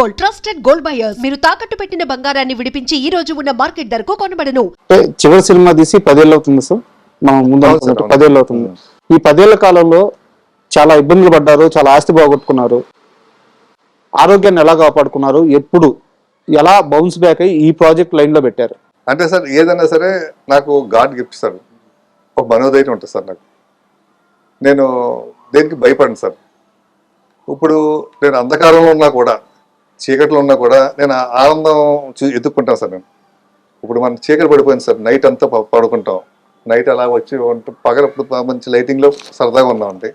Gold trusted gold buyers మీరు తాకట్టు పెట్టిన బంగారాన్ని విడిపించి ఈ రోజు ఉన్న మార్కెట్ ధరకు కొనబడను. చివరి సినిమా తీసి పదేళ్ళు అవుతుంది సార్. మనం ముందు. పదేళ్ళు అవుతుంది. ఈ పదేళ్ళ కాలంలో చాలా ఇబ్బందులు పడ్డారు చాలా ఆస్తి పోగొట్టుకున్నారు ఆరోగ్యాన్ని ఎలా కాపాడుకున్నారు ఎప్పుడు ఎలా బౌన్స్ బ్యాక్ అయ్యి ఈ ప్రాజెక్ట్ లైన్లో పెట్టారు? అంటే సార్ ఏదైనా సరే నాకు గాడ్ గిఫ్ట్ సార్. ఒక మనోధైర్యం ఉంటుంది సార్ నాకు. నేను దేనికి భయపడను సార్. ఇప్పుడు నేను అంధకారంలో ఉన్నా కూడా చీకట్లో ఉన్నా కూడా నేను ఆనందం చూ సార్ నేను. ఇప్పుడు మనం చీకటి పడిపోయింది సార్ నైట్ అంతా ప- పడుకుంటాం. నైట్ అలా వచ్చి పగలప్పుడు మంచి లైటింగ్లో సరదాగా ఉన్నామండి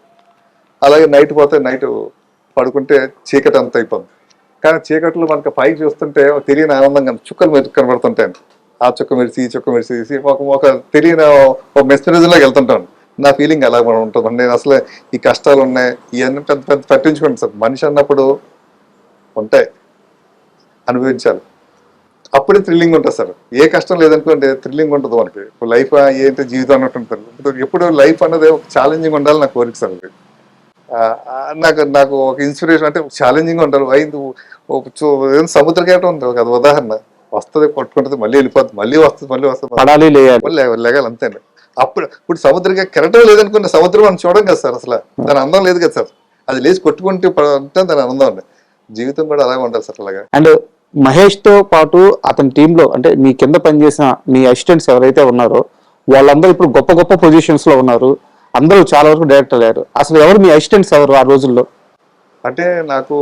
అలాగే నైట్ పోతే నైట్ పడుకుంటే చీకటి అంతా అయిపోతుంది కానీ చీకట్లో మనకి పైకి చూస్తుంటే తెలియని ఆనందంగా చుక్కలు మెరు- కనబడుతుంటాయి. ఆ చుక్క మెరిసి ఈ చుక్క మెరిసి తీసి ఒక ఒక తెలియని ఒక మెస్మరిజంలోకి వెళ్తుంటాను నా ఫీలింగ్ అలా మనం ఉంటుంది. నేను అసలు ఈ కష్టాలు ఉన్నాయి ఇవన్నీ పెద్ద పెద్ద పట్టించుకోండి సార్. మనిషి అన్నప్పుడు ఉంటాయి అనుభవించాలి అప్పుడే థ్రిల్లింగ్ ఉంటుంది సార్. ఏ కష్టం లేదనుకోండి థ్రిల్లింగ్ ఉంటుంది మనకి లైఫ్ ఏంటి జీవితం అన్నట్టు ఉంటుంది. ఇప్పుడు ఎప్పుడు లైఫ్ అన్నది ఒక ఛాలెంజింగ్ ఉండాలి నా కోరిక సార్ అది. నాకు నాకు ఒక ఇన్స్పిరేషన్ అంటే ఛాలెంజింగ్ ఉండాలి. అయింది సముద్ర కేటం ఉంది. ఒక ఉదాహరణ. వస్తుంది కొట్టుకుంటుంది మళ్ళీ వెళ్ళిపోతుంది మళ్ళీ వస్తుంది మళ్ళీ వస్తుంది పడాలి లెగాలి అంతే అప్పుడు ఇప్పుడు సముద్రంగా కెరటం లేదనుకున్న సముద్రం మనం చూడం కదా సార్ అసలు. దాని అందం లేదు కదా సార్. అది లేచి కొట్టుకుంటే ఉంటే దాని అందం అండి జీవితం కూడా అలాగే ఉండాలి సార్ అలాగా. అండ్ మహేష్తో పాటు అతని టీమ్లో అంటే మీ కింద పనిచేసిన మీ అసిస్టెంట్స్ ఎవరైతే ఉన్నారో వాళ్ళందరూ ఇప్పుడు గొప్ప గొప్ప పొజిషన్స్లో ఉన్నారు. అందరూ చాలా వరకు డైరెక్టర్ అయ్యారు. అసలు ఎవరు మీ అసిస్టెంట్స్ ఎవరు ఆ రోజుల్లో? అంటే నాకు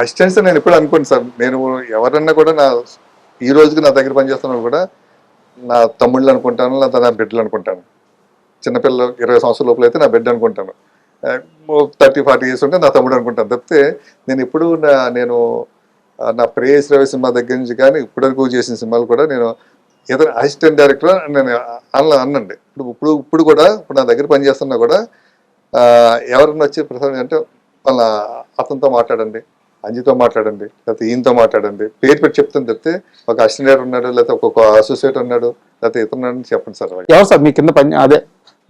అసిస్టెంట్స్ నేను ఎప్పుడు అనుకోండి సార్. నేను ఎవరన్నా కూడా నా ఈ రోజుకి నా దగ్గర పనిచేస్తున్న కూడా నా తమ్ముళ్ళు అనుకుంటాను లేదా నా బిడ్డలు అనుకుంటాను. చిన్నపిల్లలు ఇరవై సంవత్సరాల లోపల అయితే నా బిడ్డ అనుకుంటాను. థర్టీ ఫార్టీ ఇయర్స్ ఉంటే నా తమ్ముడు అనుకుంటాను. తప్పితే నేను ఎప్పుడు నా నేను నా ప్రేయస్ రవి సినిమా దగ్గర నుంచి కానీ ఇప్పటివరకు చేసిన సినిమాలు కూడా నేను ఏదైనా అసిస్టెంట్ డైరెక్టర్ నేను అన్న అన్నండి. ఇప్పుడు ఇప్పుడు ఇప్పుడు కూడా ఇప్పుడు నా దగ్గర పనిచేస్తున్నా కూడా ఎవరన్నా వచ్చి ప్రసాద్ అంటే వాళ్ళ అతనితో మాట్లాడండి అంజితో మాట్లాడండి లేకపోతే ఈయనతో మాట్లాడండి. పేరు పెట్టి చెప్తాను చెప్తే ఒక అసిస్టెంట్ ఉన్నాడు లేకపోతే ఒక అసోసియేట్ ఉన్నాడు లేకపోతే ఇతరున్నాడు చెప్పండి సార్. ఎవరు సార్ మీ కింద పని అదే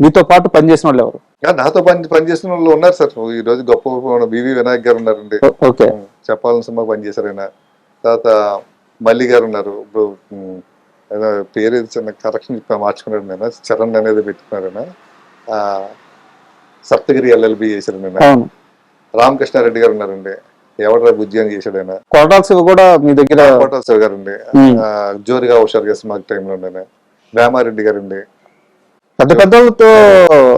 మీతో పాటు పనిచేసిన వాళ్ళు ఎవరు? నాతో పని పనిచేసిన వాళ్ళు ఉన్నారు సార్. ఈ రోజు గొప్ప బివి వినాయక్ గారు ఉన్నారండి. ఓకే. చెప్పాలని సినిమా పనిచేశారు ఆయన. తర్వాత మల్లి గారు ఉన్నారు. ఇప్పుడు పేరు చిన్న కరెక్షన్ మార్చుకున్నాడు నేను. చరణ్ అనేది పెట్టుకున్నారు ఆయన. ఆ, సప్తగిరి ఎల్ఎల్బి చేశారు నేను రామకృష్ణారెడ్డి గారు ఉన్నారండి. ఎవడరా బుజ్జి అని చేశాడు ఆయన. కొరటాల శివ కూడా మీ దగ్గర కోటా శివ ఉమ్. ఆ, జోరుగా హుషారు గారు మాకు టైంలో ఉండే వేమారెడ్డి గారండి పెద్ద పెద్దలతో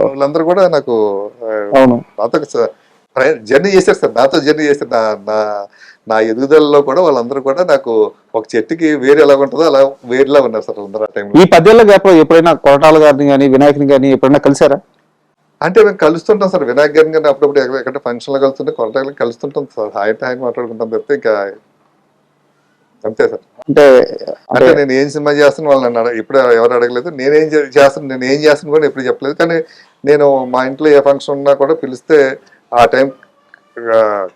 వాళ్ళందరూ కూడా నాకు అవును. నాతో జర్నీ చేశారు సార్. నాతో జర్నీ చేశారు. నా నా నా ఎదుగుదలలో కూడా వాళ్ళందరూ కూడా నాకు ఒక చెట్టుకి వేరు ఎలా ఉంటుందో అలా వేరులా ఉన్నారు సార్ అందరూ ఆ టైంలో. ఈ పదేళ్ళ గ్యాప్లో ఎప్పుడైనా కొరటాల గారిని కానీ వినాయకుని కానీ ఎప్పుడైనా కలిసారా? అంటే మేము కలుస్తుంటాం సార్. వినాయక్ గారిని కానీ అప్పుడప్పుడు ఎక్కడ ఫంక్షన్లో కలుస్తుంటే కొరటాలకు కలుస్తుంటాం సార్. హాయ్ హాయ్ మాట్లాడుకుంటాం తప్పితే ఇంకా అంతే సార్. అంటే అంటే నేను ఏం సినిమా చేస్తాను వాళ్ళు నన్ను ఇప్పుడు ఎవరు అడగలేదు. నేనేం చేస్తాను నేను ఏం చేస్తాను కూడా ఎప్పుడు చెప్పలేదు. కానీ నేను మా ఇంట్లో ఏ ఫంక్షన్ ఉన్నా కూడా పిలిస్తే ఆ టైం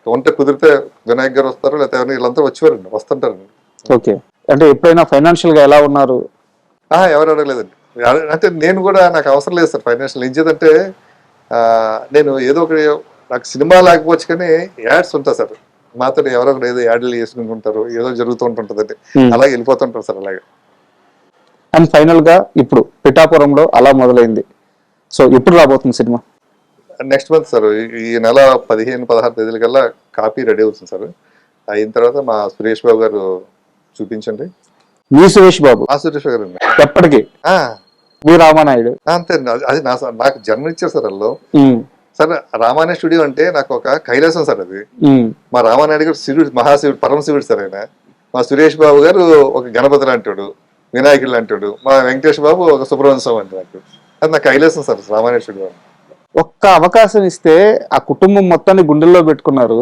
ఉంటే కుదిరితే వినాయక్ గారు వస్తారు లేకపోతే ఎవరైనా వీళ్ళంతా వచ్చేవారండి వస్తుంటారండి. ఓకే. అంటే ఎప్పుడైనా ఫైనాన్షియల్గా ఎలా ఉన్నారు? ఆ, ఎవరు అడగలేదండి. అడ- అంటే నేను కూడా నాకు అవసరం లేదు సార్ ఫైనాన్షియల్ ఏం చేద్దంటే నేను ఏదో ఒక నాకు సినిమా లేకపోవచ్చు కానీ యాడ్స్ ఉంటాయి సార్. మాతో ఎవరో ఒకరు ఏదో యాడ్లు చేసుకుంటుంటారు ఏదో జరుగుతూ ఉంటుంటుందండి. Hmm. అలాగే వెళ్ళిపోతుంటారు సార్ అలాగే. అండ్ ఫైనల్గా ఇప్పుడు పిఠాపురంలో అలా మొదలైంది. సో ఎప్పుడు రాబోతుంది సినిమా? నెక్స్ట్ మంత్ సార్ ఈ- నెల పదిహేను పదహారు తేదీల కల్లా కాపీ రెడీ అవుతుంది సార్. అయిన తర్వాత మా సురేష్ బాబు గారు చూపించండి. మీ సురేష్ బాబు? ఆ సురేష్ గారు. ఎప్పటికీ? ఆ, మీ రామానాయుడు? అంతే. అది- నా నాకు జన్మ ఇచ్చారు సార్ అందులో. సార్ రామాయణ స్టూడియో అంటే నాకు ఒక కైలాసం సార్ అది. మా రామానాయుడు గారు శివుడు మహాశివుడు పరమశివుడు సార్ ఆయన. మా సురేష్ బాబు గారు ఒక గణపతి లాంటాడు వినాయకుడు లాంటాడు మా వెంకటేష్ బాబు ఒక సుబ్రహ్మణ్య స్వామి అంటే నాకు అది నాకు కైలాసం సార్ రామానాయుడు స్టూడియో. ఒక్క అవకాశం ఇస్తే ఆ కుటుంబం మొత్తాన్ని గుండెల్లో పెట్టుకున్నారు.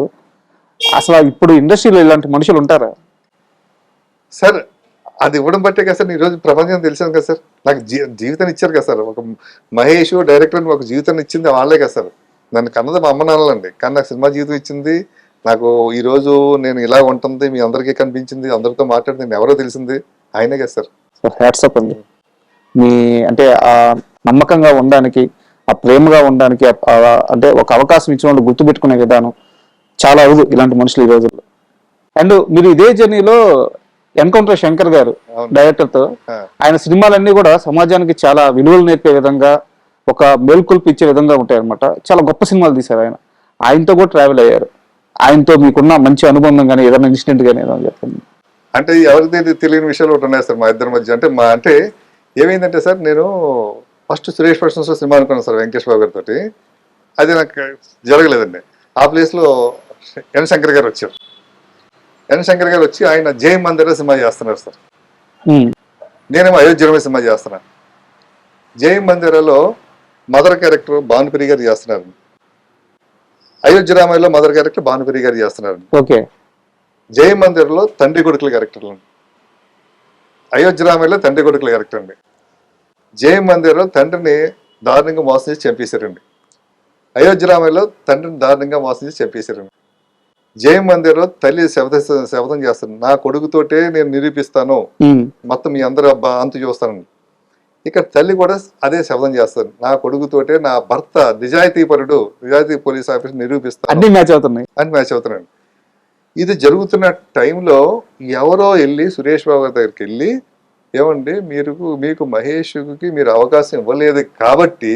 అసలు ఇప్పుడు ఇండస్ట్రీలో ఇలాంటి మనుషులు ఉంటారా? సార్ అది ఇవ్వడం బట్టే కదా సార్ ఈ రోజు ప్రపంచం తెలిసాను కదా సార్. నాకు జీ జీవితాన్ని ఇచ్చారు కదా సార్. ఒక మహేష్ డైరెక్టర్ ఒక జీవితాన్ని ఇచ్చింది వాళ్ళే కదా సార్. నన్ను కన్నది మా అమ్మ నాన్నలండి. కానీ నాకు సినిమా జీవితం ఇచ్చింది. నాకు ఈ రోజు నేను ఇలా ఉంటుంది మీ అందరికీ కనిపించింది అందరితో మాట్లాడి నేను ఎవరో తెలిసింది. ఆయనే కదా సార్. హ్యాట్సప్ అండి? మీ అంటే ఆ నమ్మకంగా ఉండడానికి ఆ ప్రేమగా ఉండడానికి అంటే ఒక అవకాశం ఇచ్చిన వాళ్ళు గుర్తుపెట్టుకునే విధానం చాలా అరుదు ఇలాంటి మనుషులు ఈ రోజుల్లో. అండ్ మీరు ఇదే జర్నీలో ఎన్కౌంటర్ శంకర్ గారు. డైరెక్టర్తో. ఆయన సినిమాలన్నీ కూడా సమాజానికి చాలా విలువలు నేర్పే విధంగా ఒక మేల్కొల్పు ఇచ్చే విధంగా ఉంటాయి అనమాట చాలా గొప్ప సినిమాలు తీశారు ఆయన. ఆయనతో కూడా ట్రావెల్ అయ్యారు. ఆయనతో మీకున్న మంచి అనుబంధం కానీ ఏదైనా ఇన్సిడెంట్ కానీ ఏదైనా చెప్పండి. అంటే ఎవరికి తెలియని విషయాలు ఒకటి ఉన్నాయి సార్ మా ఇద్దరి మధ్య. అంటే మా అంటే ఏమైందంటే సార్ నేను ఫస్ట్ సురేష్ పర్సన్స్ సినిమా అనుకున్నాను సార్ వెంకటేష్ బాబు గారితో అది నాకు జరగలేదండి. ఆ ప్లేస్లో ఎన్ శంకర్ గారు వచ్చారు. ఎన్ శంకర్ గారు వచ్చి ఆయన జై మందిర సినిమా చేస్తున్నారు సార్. నేనేమో అయోధ్యరమే సినిమా చేస్తున్నాను జై మందిరలో మదర్ క్యారెక్టర్ భానుప్రి గారు చేస్తున్నారు. అయోధ్య రామాయణలో మదర్ క్యారెక్టర్ భానుప్రి గారు చేస్తున్నారు. ఓకే. జయ మందిర్లో తండ్రి కొడుకుల క్యారెక్టర్లు. అండి అయోధ్య రామాయణలో తండ్రి కొడుకుల క్యారెక్టర్ అండి. జయ మందిర్లో తండ్రిని దారుణంగా మోసం చేసి చంపేశారండి. అయోధ్య రామాయణలో తండ్రిని దారుణంగా మోసం చేసి చంపేశారండి. జయ మందిర్లో తల్లి శపథ శపథం చేస్తాను నా కొడుకుతోటే నేను నిరూపిస్తాను. మొత్తం మీ అందరూ అంత చూస్తాను ఇక్కడ తల్లి కూడా అదే శబ్దం చేస్తారు నా కొడుకుతోటే నా భర్త నిజాయితీ పరుడు నిజాయితీ పోలీస్ ఆఫీసర్ నిరూపిస్తాను. అన్ని మ్యాచ్ అవుతున్నాయి. అని మ్యాచ్ అవుతున్నాడు ఇది జరుగుతున్న టైంలో ఎవరో వెళ్ళి సురేష్ బాబు గారి దగ్గరికి వెళ్ళి ఏమండి మీరు మీకు మహేష్కి మీరు అవకాశం ఇవ్వలేదు కాబట్టి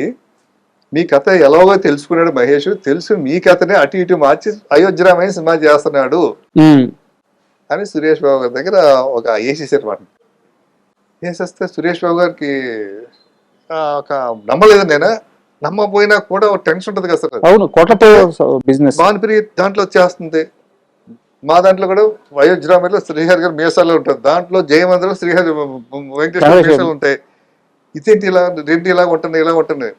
మీ కథ ఎలాగో తెలుసుకున్నాడు మహేష్ తెలుసు మీ కథనే అటు ఇటు మార్చి అయోధ్యరామయ్య సినిమా చేస్తున్నాడు. అని సురేష్ బాబు గారి దగ్గర ఒక వేసేసారు మాట వేసేస్తే సురేష్ బాబు గారికి ఒక నమ్మలేదు నేను. నమ్మపోయినా కూడా టెన్షన్ ఉంటుంది కదా సార్ అవును కోట్లతో బిజినెస్. భానుప్రి దాంట్లో వచ్చేస్తుంది. మా దాంట్లో కూడా వయోజ్రామలో శ్రీహరి గారు మీసాలు ఉంటుంది దాంట్లో జయమందిలో శ్రీహరి వెంకటేశ్వర. మీసాలు ఉంటాయి. ఇదేంటి ఇలా రెండు ఇలా ఉంటుంది ఇలా ఉంటుంది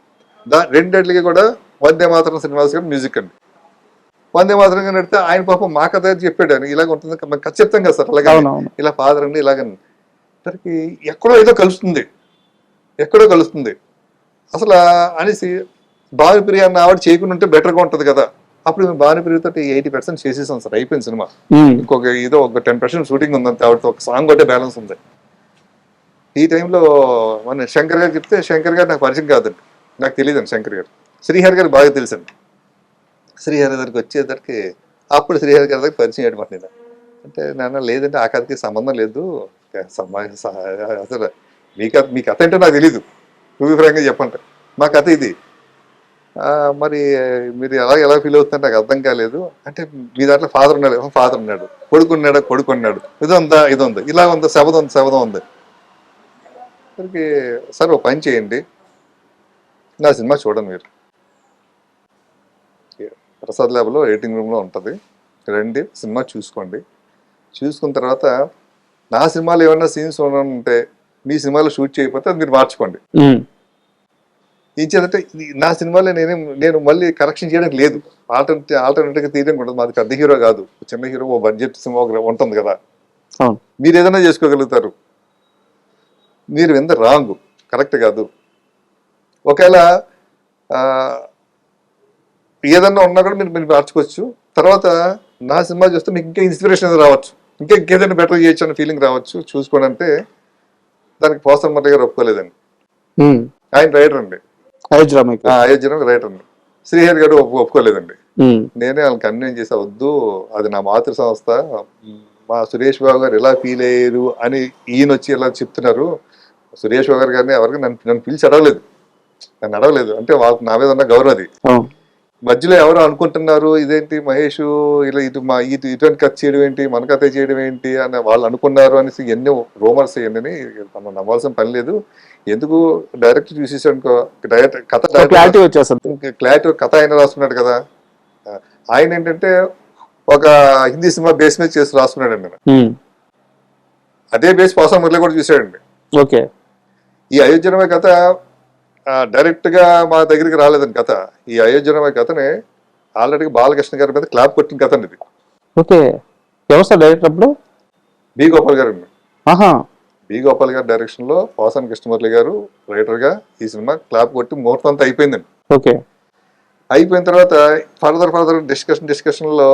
దా రెండేళ్ళకి కూడా వందే మాత్రం శ్రీనివాస్ గారు మ్యూజిక్ అండి. వందే మాత్రం గారు నడితే ఆయన పాపం మా కథ చెప్పాడు ఆయన. ఇలాగ ఉంటుంది ఖచ్చితంగా సార్ అలాగే. ఇలా ఫాదర్ అండి ఇలాగని దానికి ఎక్కడో ఏదో కలుస్తుంది. ఎక్కడో కలుస్తుంది. అసలు అనేసి భానుప్రియ అన్న ఆవిడ చేయకుండా ఉంటే బెటర్గా ఉంటుంది కదా. అప్పుడు మేము భానుప్రియతో ఎయిటీ పర్సెంట్ చేసేసాం సార్. అయిపోయింది సినిమా. ఇంకొక ఏదో ఒక టెన్ పర్సెంట్ షూటింగ్ ఉందంతే ఆవిడతో ఒక సాంగ్ ఒకటే బ్యాలెన్స్ ఉంది. ఈ టైంలో మన శంకర్ గారు చెప్తే శంకర్ గారు నాకు పరిచయం కాదండి. నాకు తెలియదండి శంకర్ గారు. శ్రీహరి గారు బాగా తెలుసండి. శ్రీహరి దగ్గరికి వచ్చేసరికి అప్పుడు శ్రీహరి గారి దగ్గర పరిచయం అయ్యమాట నేను అంటే నాన్న లేదంటే ఆ కథకి సంబంధం లేదు. సమా- స- అసలు మీ కథ మీ కథ అంటే నాకు తెలీదు. టూ ఫ్రాంక్గా చెప్పండి. మా కథ ఇది. మరి మీరు ఎలా ఎలా ఫీల్ అవుతుంటే నాకు అర్థం కాలేదు. అంటే మీ దాంట్లో ఫాదర్ ఉన్నాడు. ఫాదర్ ఉన్నాడు కొడుకు ఉన్నాడు. కొడుకు ఉన్నాడు ఇది ఉందా ఇది ఉంది ఇలా ఉందా శబదం ఉంది శబదం ఉంది. సరికి సరే ఒక పని చేయండి. నా సినిమా చూడండి మీరు. ప్రసాద్ ల్యాబ్లో ఎడిటింగ్ రూమ్లో ఉంటుంది. రండి సినిమా చూసుకోండి. చూసుకున్న తర్వాత నా సినిమాలో ఏమైనా సీన్స్ ఉంటే మీ సినిమాలో షూట్ చేయకపోతే అది మీరు మార్చుకోండి. ఏం ఇది నా సినిమాలో నేనే నేను మళ్ళీ కరెక్షన్ చేయడానికి లేదు. ఆల్టర్నేట్ ఆల్టర్నేట్గా తీయడానికి ఉండదు మాది పెద్ద హీరో కాదు. చిన్న హీరో ఓ బడ్జెట్ సినిమా ఉంటుంది కదా. మీరు ఏదైనా చేసుకోగలుగుతారు. మీరు ఎంత రాంగ్ కరెక్ట్ కాదు. ఒకవేళ ఏదన్నా ఉన్నా కూడా మీరు మీరు మార్చుకోవచ్చు. తర్వాత నా సినిమా చూస్తే మీకు ఇంకా ఇన్స్పిరేషన్ రావచ్చు. ఇంకా ఇంకేదైనా బెటర్ చేయొచ్చు అనే ఫీలింగ్ రావచ్చు. చూసుకోండి అంటే దానికి పోసం మర్రి గారు ఒప్పుకోలేదండి. ఆయన రైటర్ అండి. అయోధ్య రైటర్ అండి. శ్రీహరి గారు ఒప్పు- ఒప్పుకోలేదండి. నేనే వాళ్ళకి కన్విన్స్ చేసా వద్దు అది నా మాతృ సంస్థ. మా సురేష్ బాబు గారు ఎలా ఫీల్ అయ్యారు? అని ఈయన వచ్చి ఇలా చెప్తున్నారు. సురేష్ బాబు గారు గారిని ఎవరికి నన్ను నన్ను పిలిచి అడగలేదు. నన్ను అడగలేదు. అంటే వాళ్ళకి నా మీద ఉన్న గౌరవం అది. మధ్యలో ఎవరు అనుకుంటున్నారు? ఇదేంటి మహేష్? ఇలా ఇటు మా ఇటు ఇటువంటి కథ చేయడం ఏంటి? మన కథ చేయడం ఏంటి? అని వాళ్ళు అనుకున్నారు అనేసి ఎన్నో రూమర్స్ ఇవన్నీ మనం నమ్మాల్సిన పని లేదు. ఎందుకు డైరెక్ట్ చూసేసాడు అనుకో డైరెక్ట్ కథ క్లారిటీ వచ్చేస్తుంది. క్లారిటీ కథ ఆయన రాసుకున్నాడు కదా. ఆయన ఏంటంటే ఒక హిందీ సినిమా బేస్ మీద చేసి రాసుకున్నాడు అండి ఉమ్, అదే బేస్ పాసం మురళి కూడా చూశాడండి. ఓకే. ఈ అయోధ్యనమయ కథ direct గా మా దగ్గరికి రాలేదండి కథ. ఈ అయోధ్యనమయ కథని ఆల్రెడీ బాలకృష్ణ గారి మీద క్లాప్ కొట్టిన కథ అండి ఇది. ఓకే. ఎవరు సార్ డైరెక్టర్ అప్పుడు? బి గోపాల్ గారు ఆహా. బి గోపాల్ గారి డైరెక్షన్లో పోసాని కృష్ణమురళి గారు రైటర్గా ఈ సినిమా క్లాప్ కొట్టి ముహూర్తం అంతా అయిపోయిందండి. ఓకే. అయిపోయిన తర్వాత ఫర్దర్ ఫర్దర్ డిస్కషన్ డిస్కషన్లో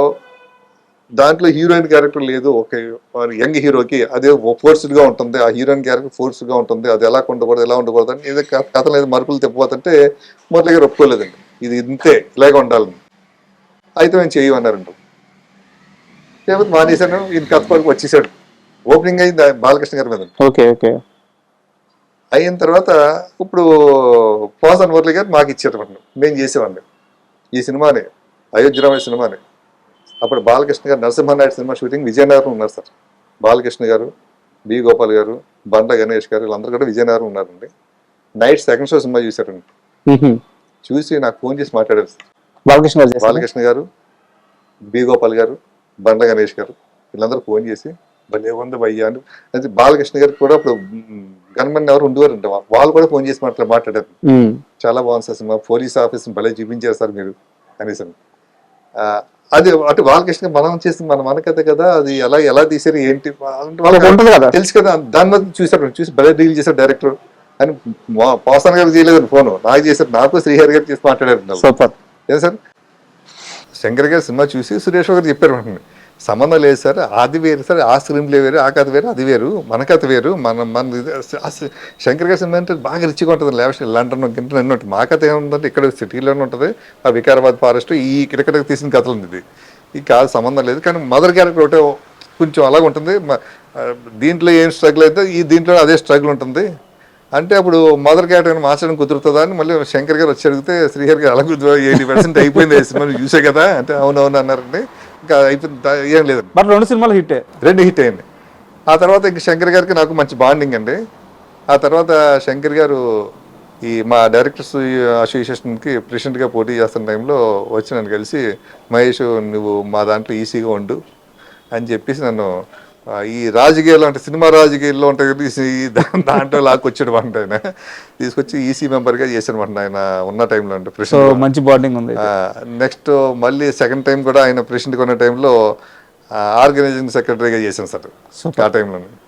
దాంట్లో హీరోయిన్ క్యారెక్టర్ లేదు. ఓకే యంగ్ హీరోకి అదే ఫోర్స్డ్గా ఉంటుంది. ఆ హీరోయిన్ క్యారెక్టర్ ఫోర్స్డ్గా ఉంటుంది. అది ఎలా ఉండకూడదు ఎలా ఉండకూడదు అని ఏదో క- కథ లేదు మరుపులు తిప్పబోతుంటే మురళి గారు ఒప్పుకోలేదండి. ఇది ఇంతే ఇలాగే ఉండాలని. అయితే మేము చేయమన్నారంట. లేకపోతే మానేశాను ఈయన కథపడికి వచ్చేసాడు. ఓపెనింగ్ అయింది బాలకృష్ణ గారి మీద. Okay okay. అయిన తర్వాత ఇప్పుడు పోసన్ మురళి గారు మాకు మనం మేము చేసేవాడిని. ఈ సినిమాని అయోధ్యరామయ్య సినిమాని. అప్పుడు బాలకృష్ణ గారు నరసింహనాయుడు సినిమా షూటింగ్ విజయనగరం ఉన్నారు సార్ బాలకృష్ణ గారు బి గోపాల్ గారు బండ గణేష్ గారు వీళ్ళందరూ కూడా విజయనగరం ఉన్నారండి నైట్ సెకండ్ షో సినిమా చూశారండి. చూసి నాకు ఫోన్ చేసి మాట్లాడారు సార్ బాలకృష్ణ గారు? బాలకృష్ణ గారు బి గోపాల్ గారు బండ గణేష్ గారు వీళ్ళందరూ ఫోన్ చేసి భలే ఉంది భయ్యా అని అయితే బాలకృష్ణ గారికి కూడా ఇప్పుడు గన్మెన్ ఎవరు ఉండేవారంట వాళ్ళు కూడా ఫోన్ చేసి మాట్లా మాట్లాడారు. చాలా బాగుంది సార్ సినిమా పోలీస్ ఆఫీస్ భలే చూపించారు సార్ మీరు. ఆ, అది అటు బాలకృష్ణ మనం చేసి మన మనకథ కదా అది ఎలా ఎలా తీసారు ఏంటి? ఉంటుంది కదా. తెలుసు కదా. దాని మీద చూసారు చూసి భలే డీల్ చేశారు డైరెక్టర్ అని పోసాన్ గారు చేయలేదు ఫోన్ నాకు చేశారు నాకు శ్రీహరి గారు చేసి మాట్లాడారు సూపర్. ఏం సార్? శంకర్ గారి సినిమా చూసి సురేష్ గారు చెప్పారు సంబంధం లేదు సార్. అది వేరు సార్. ఆ స్క్రీన్లే వేరు ఆ కథ వేరు అది వేరు మన కథ వేరు మన మన ఇది- శంకర్ గారి సినిమా అంటే బాగా రిచ్గా ఉంటుంది. లేవస్ లండన్ గింటన్ అన్నీ ఉంటుంది మా కథ ఏముందంటే ఇక్కడ సిటీలోనే ఉంటుంది. ఆ వికారాబాద్ ఫారెస్ట్ ఈ ఇక్కడ తీసిన కథలు ఉంది ఇది. ఈ కాదు సంబంధం లేదు. కానీ మదర్ క్యారెక్టర్ ఒకటే కొంచెం అలాగ ఉంటుంది. దీంట్లో ఏం స్ట్రగుల్ అయితే ఈ దీంట్లో అదే స్ట్రగుల్ ఉంటుంది. అంటే అప్పుడు మదర్ క్యారెక్టర్ మార్చడం కుదురుతుందా అని మళ్ళీ శంకర్ గారు వచ్చి అడిగితే శ్రీహర్ గారు అలా కుదురు ఎయిటీ పర్సెంట్ అయిపోయింది సినిమా చూసే కదా. అంటే అవునవును అన్నారండి. ఇంకా అయిపోయింది. ఏం లేదండి. బట్ రెండు సినిమాలు హిట్టే రెండు హిట్ అయింది ఆ తర్వాత ఇంక శంకర్ గారికి నాకు మంచి బాండింగ్ అండి. ఆ తర్వాత శంకర్ గారు ఈ మా డైరెక్టర్స్ అసోసియేషన్కి ప్రెసిడెంట్గా పోటీ చేస్తున్న టైంలో వచ్చి నన్ను కలిసి మహేష్ నువ్వు మా దాంట్లో ఈసీగా ఉండు అని చెప్పేసి నన్ను ఈ రాజకీయాలు అంటే సినిమా రాజకీయాల్లో ఉంటాయి కదా దాంట్లో లాక్కొచ్చాడు అనమాట ఆయన తీసుకొచ్చి ఈసీ మెంబర్గా చేశాడు అనమాట ఆయన ఉన్న టైంలో అంటే ప్రెసిడెంట్ మంచి బాండింగ్ ఉంది నెక్స్ట్ మళ్ళీ సెకండ్ టైం కూడా ఆయన ప్రెసిడెంట్ కొన్న టైంలో ఆర్గనైజింగ్ సెక్రటరీగా చేశాను సార్. ఆ టైంలో